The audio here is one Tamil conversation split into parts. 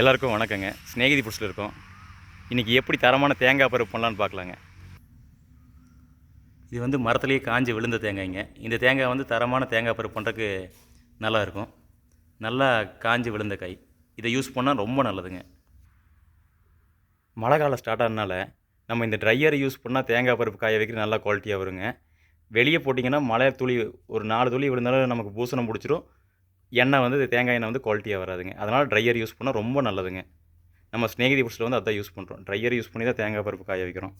எல்லாருக்கும் வணக்கங்க. ஸ்நேகிதி புடிச்சில் இருக்கோம். இன்றைக்கி எப்படி தரமான தேங்காய் பருப்பு பண்ணலான்னு பார்க்கலாங்க. இது வந்து மரத்துலேயே காஞ்சி விழுந்த தேங்காய்ங்க இந்த தேங்காய் வந்து தரமான தேங்காய் பருப்பு பண்ணுறதுக்கு நல்லா இருக்கும். நல்லா காஞ்சி விழுந்த காய். இதை யூஸ் பண்ணால் ரொம்ப நல்லதுங்க. மழை காலம் ஸ்டார்ட் ஆனதுனால நம்ம இந்த ட்ரையரை யூஸ் பண்ணால் தேங்காய் பருப்பு காய வைக்கிற நல்லா குவாலிட்டியாக வருங்க. வெளியே போட்டிங்கன்னா மழை துளி ஒரு நாலு துளி விழுந்தாலும் நமக்கு பூசணம் பிடிச்சிரும். எண்ணெய் வந்து தேங்காய் எண்ணெய் வந்து குவாலிட்டியாக வராதுங்க. அதனால் ட்ரையர் யூஸ் பண்ணால் ரொம்ப நல்லதுங்க. நம்ம ஸ்நேகிதி புட்ஸில் வந்து அதான் யூஸ் பண்ணுறோம் ட்ரையர் யூஸ் பண்ணி தான் தேங்காய் பருப்பு காய வைக்கிறோம்.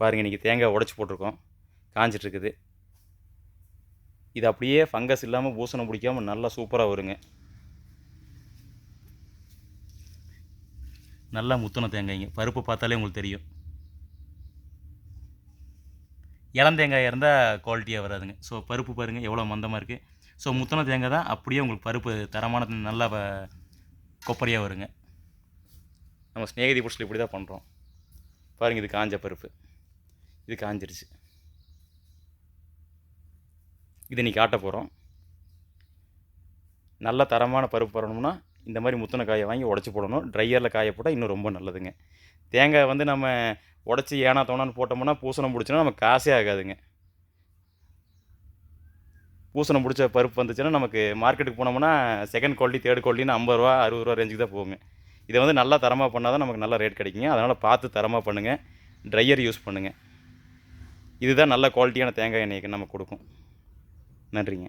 பாருங்கள் இன்றைக்கி தேங்காய் உடச்சி போட்டிருக்கோம். காஞ்சிட்ருக்குது இது அப்படியே ஃபங்கஸ் இல்லாமல் பூசணம் பிடிக்காமல் நல்லா சூப்பராக வருங்க. நல்லா முத்துன தேங்காய்ங்க. பருப்பு பார்த்தாலே உங்களுக்கு தெரியும். இளந்தேங்காய் இருந்தால் குவாலிட்டியாக வராதுங்க. ஸோ பருப்பு பாருங்கள் எவ்வளோ மந்தமாக இருக்குது ஸோ முத்தின தேங்காய் தான் அப்படியே உங்களுக்கு பருப்பு தரமான நல்லா கொப்பரையாக வருங்க. நம்ம ஸ்நேகிதி புட்ஸில் இப்படி தான் பண்ணுறோம் பாருங்கள் இது காஞ்ச பருப்பு. இது காஞ்சிருச்சு. இதை நீ காட்ட போகிறோம் நல்ல தரமான பருப்பு வரணும்னா இந்த மாதிரி முத்தின காயை வாங்கி உடச்சி போடணும். ட்ரையரில் காய போட்டால் இன்னும் ரொம்ப நல்லதுங்க. தேங்காய் வந்து நம்ம உடச்சி ஏனா தோணான்னு போட்டோம்னா பூசணம் பிடிச்சோன்னா நம்ம காசே ஆகாதுங்க. பூசணம் பிடிச்ச பருப்பு வந்துச்சுன்னா நமக்கு மார்க்கெட்டுக்கு போனோம்னா செகண்ட் குவாலிட்டி தேர்ட் குவாலிட்டின்னு ஐம்பது ரூபா அறுபது ரூபா ரேஞ்சுக்கு தான் போகுங்க. இதை வந்து நல்லா தரமாக பண்ணால் தான் நமக்கு நல்ல ரேட் கிடைக்குங்க. அதனால் பார்த்து தரமாக பண்ணுங்கள் ட்ரையர் யூஸ் பண்ணுங்கள் இதுதான் நல்ல குவாலிட்டியான தேங்காய் எண்ணெய்க்கு நமக்கு கொடுக்கும். நன்றிங்க.